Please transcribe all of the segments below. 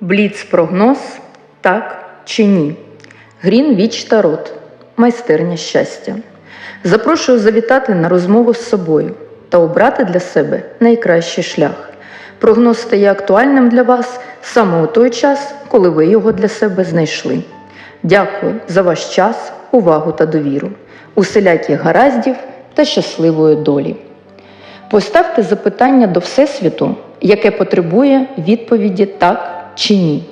Бліц-прогноз так чи ні. Грін Віч Тарот. Майстерня щастя. Запрошую завітати на розмову з собою та обрати для себе найкращий шлях. Прогноз стає актуальним для вас саме у той час, коли ви його для себе знайшли. Дякую за ваш час, увагу та довіру, усіляких гараздів та щасливої долі. Поставте запитання до Всесвіту, яке потребує відповіді так чи ні.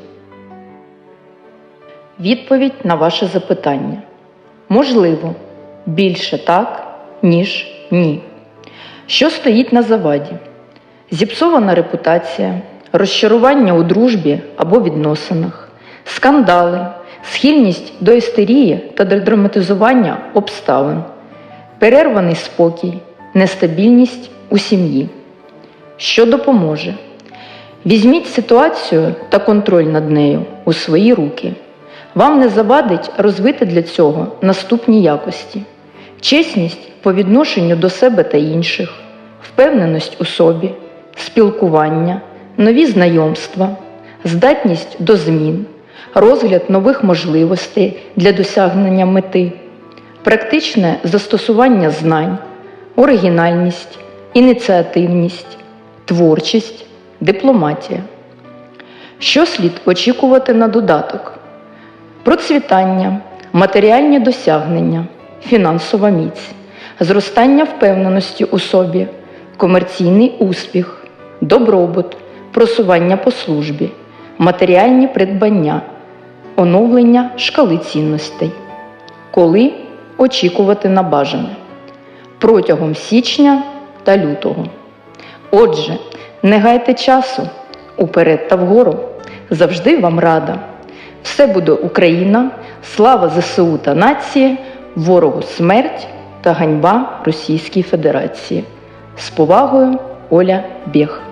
Відповідь на ваше запитання. Можливо, більше так, ніж ні. Що стоїть на заваді? Зіпсована репутація, розчарування у дружбі або відносинах, скандали, схильність до істерії та драматизування обставин, перерваний спокій, нестабільність у сім'ї. Що допоможе? Візьміть ситуацію та контроль над нею у свої руки. Вам не завадить розвити для цього наступні якості: чесність по відношенню до себе та інших, впевненість у собі, спілкування, нові знайомства, здатність до змін, розгляд нових можливостей для досягнення мети, практичне застосування знань, оригінальність, ініціативність, творчість, дипломатія. Що слід очікувати на додаток? Процвітання, матеріальні досягнення, фінансова міць, зростання впевненості у собі, комерційний успіх, добробут, просування по службі, матеріальні придбання, оновлення шкали цінностей. Коли очікувати на бажане? Протягом січня та лютого. Отже, не гайте часу уперед та вгору. Завжди вам рада. Все буде Україна, слава ЗСУ та нації, ворогу смерть та ганьба Російській Федерації. З повагою Оля Бєх.